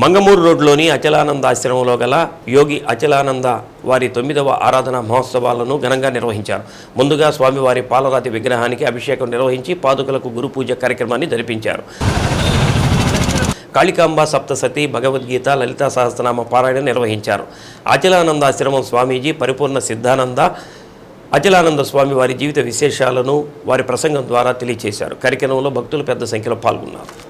మంగమూరు రోడ్లోని అచలానంద ఆశ్రమంలో గల యోగి అచలానంద వారి తొమ్మిదవ ఆరాధన మహోత్సవాలను ఘనంగా నిర్వహించారు. ముందుగా స్వామివారి పాలరాతి విగ్రహానికి అభిషేకం నిర్వహించి పాదుకలకు గురు పూజ కార్యక్రమాన్ని జరిపించారు. కాళికాంబ సప్తసతి భగవద్గీత లలితా సహస్రనామ పారాయణ నిర్వహించారు. అచలానంద ఆశ్రమం స్వామీజీ పరిపూర్ణ సిద్ధానంద అచలానంద స్వామి వారి జీవిత విశేషాలను వారి ప్రసంగం ద్వారా తెలియజేశారు కార్యక్రమంలో భక్తులు పెద్ద సంఖ్యలో పాల్గొన్నారు.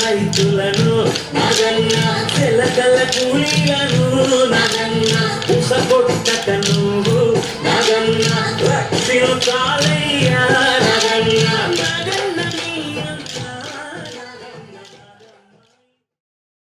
రైతులను నగన్న తెలకల కూలీలను నగన్న ఉసగొట్టక నువ్వు నగన్న రక్షణ కాలే